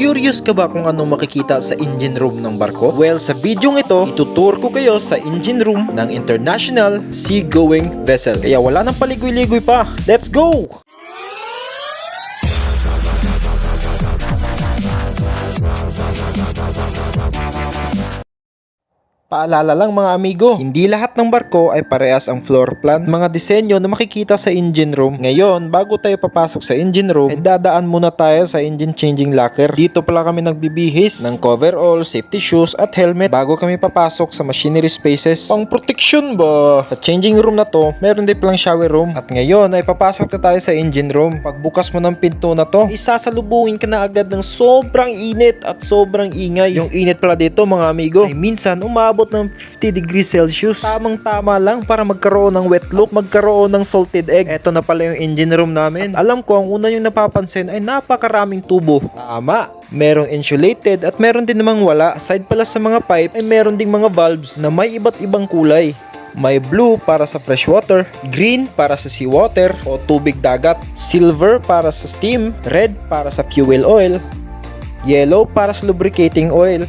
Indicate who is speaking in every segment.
Speaker 1: Curious ka ba kung anong makikita sa engine room ng barko? Well, sa video ito, itutur ko kayo sa engine room ng International Seagoing Vessel. Kaya wala nang paligoy-ligoy pa. Let's go! Paalala lang mga amigo, hindi lahat ng barko ay parehas ang floor plan, mga disenyo na makikita sa engine room. Ngayon, bago tayo papasok sa engine room, ay dadaan muna tayo sa engine changing locker. Dito pala kami nagbibihis ng coverall, safety shoes at helmet bago kami papasok sa machinery spaces. Pang protection ba? Sa changing room na to, meron din palang shower room. At ngayon ay papasok na tayo sa engine room. Pagbukas mo ng pinto na to, isasalubungin ka na agad ng sobrang init at sobrang ingay. Yung init pala dito mga amigo, ay minsan umabot ng 50 degrees Celsius. Tamang tama lang para magkaroon ng wet look, magkaroon ng salted egg. Eto na pala yung engine room namin. At alam ko, ang una yung napapansin ay napakaraming tubo. Tama, merong insulated at meron din namang wala. Aside pala sa mga pipes, ay meron ding mga valves na may iba't ibang kulay. May blue para sa freshwater, green para sa seawater o tubig dagat, silver para sa steam, red para sa fuel oil, yellow para sa lubricating oil,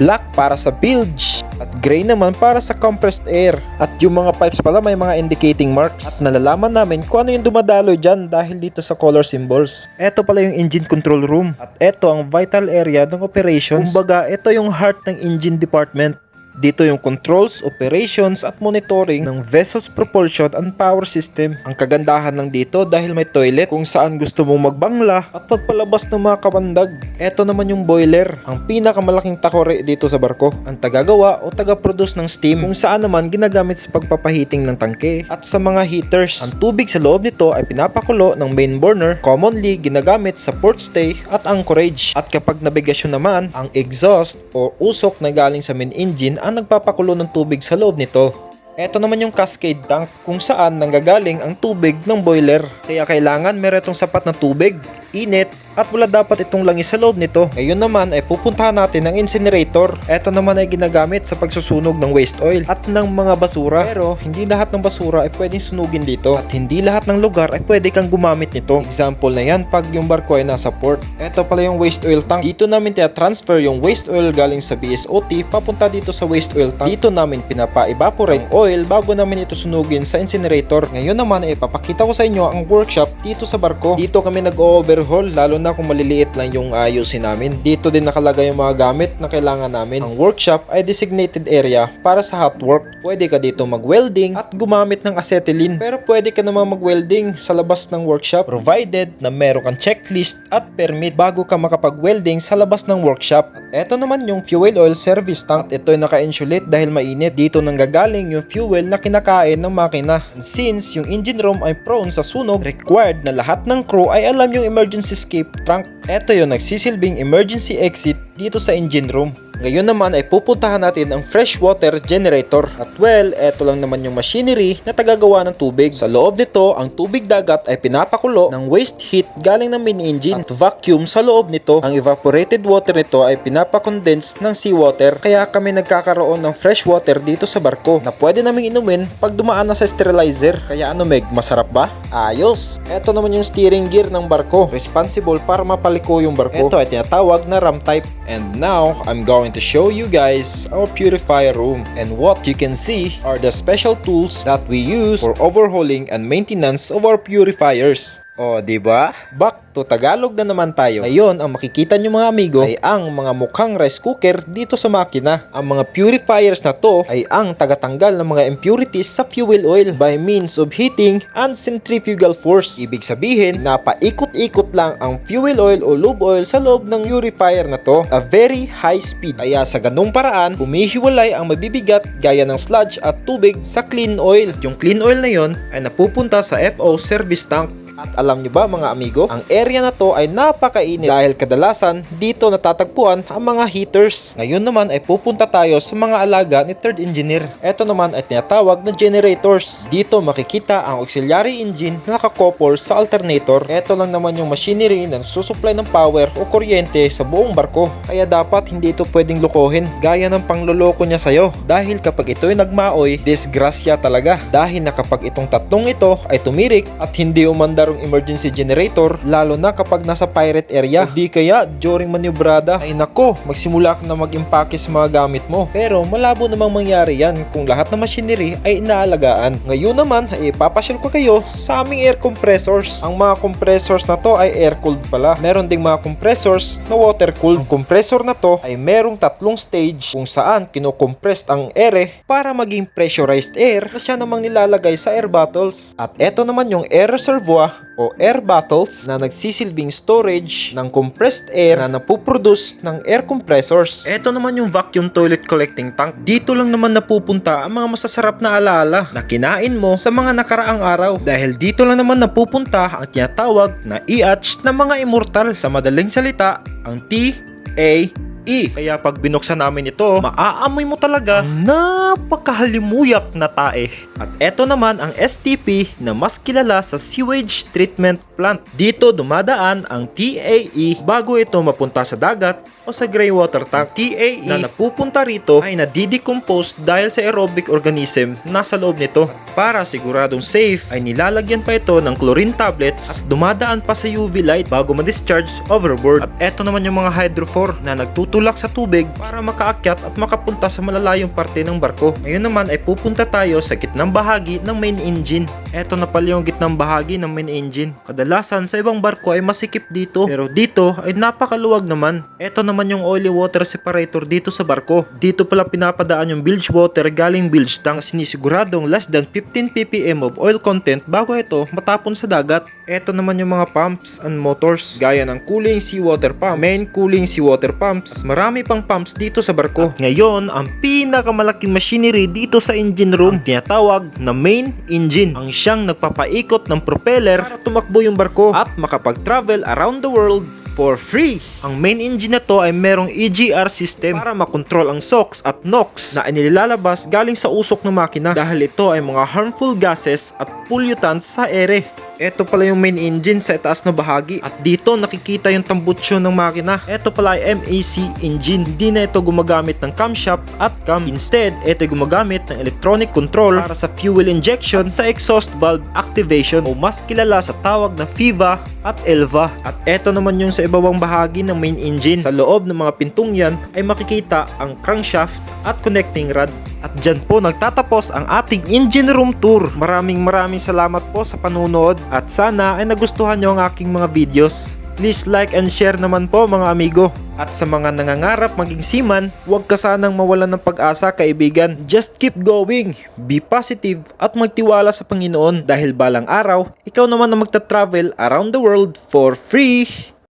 Speaker 1: black para sa bilge, at gray naman para sa compressed air. At yung mga pipes pala may mga indicating marks. At nalalaman namin kung ano yung dumadaloy dyan dahil dito sa color symbols. Ito pala yung engine control room. At ito ang vital area ng operations. Kumbaga, ito yung heart ng engine department. Dito yung controls, operations at monitoring ng vessel's propulsion and power system. Ang kagandahan lang dito dahil may toilet kung saan gusto mong magbangla at pagpalabas ng mga kabandag. Ito naman yung boiler, ang pinakamalaking takore dito sa barko. Ang tagagawa o taga-produce ng steam kung saan naman ginagamit sa pagpapahiting ng tangke at sa mga heaters. Ang tubig sa loob nito ay pinapakulo ng main burner, commonly ginagamit sa port stay at anchorage. At kapag nabigasyon naman, ang exhaust o usok na galing sa main engine ang nagpapakulo ng tubig sa loob nito. Ito naman yung cascade tank kung saan nanggagaling ang tubig ng boiler. Kaya kailangan meron itong sapat na tubig, init, at wala dapat itong langis sa loob nito. Ngayon naman ay pupuntahan natin ang incinerator. Ito naman ay ginagamit sa pagsusunog ng waste oil at ng mga basura. Pero hindi lahat ng basura ay pwedeng sunugin dito. At hindi lahat ng lugar ay pwede kang gumamit nito. Example na yan pag yung barko ay nasa port. Ito pala yung waste oil tank. Dito namin transfer yung waste oil galing sa BSOT papunta dito sa waste oil tank. Dito namin pinapa-evaporate oil bago namin ito sunugin sa incinerator. Ngayon naman ay papakita ko sa inyo ang workshop dito sa barko. Dito kami nag-overhaul lalo na kung maliliit lang yung ayusin namin. Dito din nakalagay yung mga gamit na kailangan namin. Ang workshop ay designated area para sa hot work. Pwede ka dito mag-welding at gumamit ng acetylene. Pero pwede ka naman mag-welding sa labas ng workshop provided na meron kang checklist at permit bago ka makapag-welding sa labas ng workshop. At eto naman yung fuel oil service tank. At ito ay naka-insulate dahil mainit. Dito nang gagaling yung fuel na kinakain ng makina. And since yung engine room ay prone sa sunog, required na lahat ng crew ay alam yung emergency escape trunk. Ito yung nagsisilbing emergency exit dito sa engine room. Ngayon naman ay pupuntahan natin ang freshwater generator. At well, eto lang naman yung machinery na tagagawa ng tubig. Sa loob nito, ang tubig dagat ay pinapakulo ng waste heat galing ng main engine at vacuum sa loob nito. Ang evaporated water nito ay pinapakondense ng seawater kaya kami nagkakaroon ng freshwater dito sa barko na pwede naming inumin pag dumaan na sa sterilizer. Kaya ano Meg, masarap ba? Ayos! Eto naman yung steering gear ng barko. Responsible para mapaliko yung barko. Ito ay tinatawag na ram type. And now, I'm going to show you guys our purifier room. And what you can see are the special tools that we use for overhauling and maintenance of our purifiers. O, di ba? Back to Tagalog na naman tayo. Ngayon, ang makikita nyo mga amigo ay ang mga mukhang rice cooker dito sa makina. Ang mga purifiers na to ay ang tagatanggal ng mga impurities sa fuel oil by means of heating and centrifugal force. Ibig sabihin, napaikot-ikot lang ang fuel oil o lube oil sa loob ng purifier na to a very high speed. Kaya sa ganung paraan, humihiwalay ang mabibigat gaya ng sludge at tubig sa clean oil. Yung clean oil na yon ay napupunta sa FO service tank at alam nyo ba mga amigo, ang area na to ay napakainit dahil kadalasan dito natatagpuan ang mga heaters. Ngayon naman ay pupunta tayo sa mga alaga ni third engineer. Ito naman ay tinatawag na generators. Dito makikita ang auxiliary engine na nakakopol sa alternator. Ito lang naman yung machinery na susupply ng power o kuryente sa buong barko. Kaya dapat hindi ito pwedeng lukohin gaya ng pangloloko niya sa'yo. Dahil kapag ito'y nagmaoy, disgrasya talaga. Dahil na kapag itong tatlong ito ay tumirik at hindi umandar merong emergency generator lalo na kapag nasa pirate area. O di kaya during maniobrada ay nako, magsimula ka na mag-impake sa mga gamit mo. Pero malabo namang mangyari yan kung lahat ng machinery ay inaalagaan. Ngayon naman ay ipapasyal ko kayo sa aming air compressors. Ang mga compressors na to ay air cooled pala. Meron ding mga compressors na water cooled. Ang compressor na to ay merong tatlong stage kung saan kinocompressed ang ere para maging pressurized air na siya namang nilalagay sa air bottles. At eto naman yung air reservoir o air bottles na nagsisilbing storage ng compressed air na napuproduce ng air compressors. Eto naman yung vacuum toilet collecting tank. Dito lang naman napupunta ang mga masasarap na alaala na kinain mo sa mga nakaraang araw. Dahil dito lang naman napupunta ang tinatawag na IATS ng mga immortal sa madaling salita, ang T, A, E. Kaya pag binuksan namin ito, maaamoy mo talaga napakahalimuyak na tae. At eto naman ang STP na mas kilala sa sewage treatment plant. Dito dumadaan ang TAE bago ito mapunta sa dagat o sa greywater tank. TAE na napupunta rito ay nadidecompose dahil sa aerobic organism nasa loob nito. Para siguradong safe ay nilalagyan pa ito ng chlorine tablets at dumadaan pa sa UV light bago ma-discharge overboard. At eto naman yung mga hydrofor na nagtutulak sa tubig para makaakyat at makapunta sa malalayong parte ng barko. Ngayon naman ay pupunta tayo sa gitnang bahagi ng main engine. Eto na pala yung gitnang bahagi ng main engine. Kadalasan sa ibang barko ay masikip dito pero dito ay napakaluwag naman. Eto naman yung oily water separator dito sa barko. Dito pala pinapadaan yung bilge water galing bilge tank sinisiguradong less than 15 ppm of oil content bago ito matapon sa dagat. Eto naman yung mga pumps and motors gaya ng cooling seawater pump, main cooling seawater pumps. Marami pang pumps dito sa barko. At ngayon, ang pinakamalaking machinery dito sa engine room ang tinatawag na main engine. Ang siyang nagpapaikot ng propeller para tumakbo yung barko at makapag-travel around the world for free. Ang main engine na to ay merong EGR system para makontrol ang SOx at NOx na inilalabas galing sa usok ng makina dahil ito ay mga harmful gases at pollutants sa ere. Ito pala yung main engine sa itaas na bahagi at dito nakikita yung tambutsyo ng makina. Ito pala ay MAC engine. Hindi na ito gumagamit ng camshaft at cam. Instead, ito ay gumagamit ng electronic control para sa fuel injection sa exhaust valve activation o mas kilala sa tawag na FIVA at ELVA. At ito naman yung sa ibabang bahagi ng main engine. Sa loob ng mga pintong yan ay makikita ang crankshaft at connecting rod. At dyan po nagtatapos ang ating engine room tour. Maraming maraming salamat po sa panunood at sana ay nagustuhan nyo ang aking mga videos. Please like and share naman po mga amigo. At sa mga nangangarap maging seaman, huwag ka sanang mawalan ng pag-asa kaibigan. Just keep going, be positive at magtiwala sa Panginoon dahil balang araw, ikaw naman na magta-travel around the world for free.